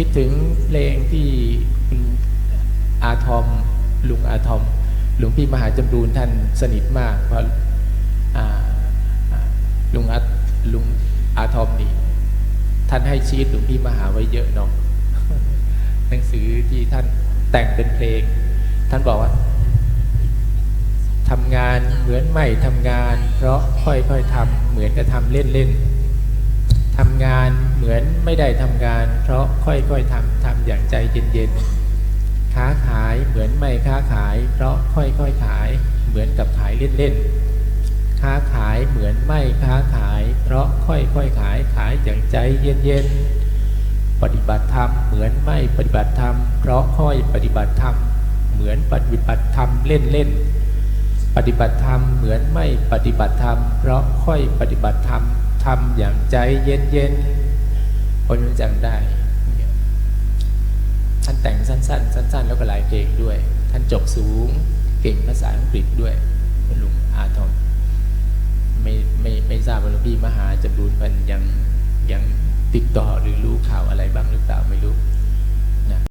คิดถึงเพลงที่คุณอาทอมลุงอาทอมหลวงพี่มหาจำรูนท่านสนิทมากเพราะอ่าลุงอาลุงอาทอมนี่ท่านให้ชีตหลวงพี่มหาไว้เยอะเนาะหนังสือที่ท่านแต่งเป็นเพลง ท่านบอกว่าทำงานเหมือนไม่ทำงาน เพราะค่อยๆทำเหมือนกับทำเล่นๆทำงาน ไม่ได้ทำงาน เพราะค่อยๆทำทำอย่างใจเย็นๆค้าขายเหมือนไม่ค้าขาย เพราะค่อยๆขายเหมือนกับขายเล่นๆค้าขายเหมือนไม่ค้าขาย เพราะค่อยๆขายขายอย่างใจเย็นๆปฏิบัติธรรมเหมือนไม่ปฏิบัติธรรม เพราะค่อยปฏิบัติธรรม เหมือนปฏิบัติธรรมเล่นๆปฏิบัติธรรมเหมือนไม่ปฏิบัติธรรม เพราะค่อยปฏิบัติธรรมทำอย่างใจเย็นๆ คนรู้จังได้ ท่านแต่งสั้น ๆ สั้น ๆ แล้วก็หลายเพลงด้วย ท่านจบสูงเก่งภาษาอังกฤษด้วยคุณลุงอาทองไม่ไม่ไม่ทราบว่าหลวงพี่มหาจำรูนพันยังยังติดต่อ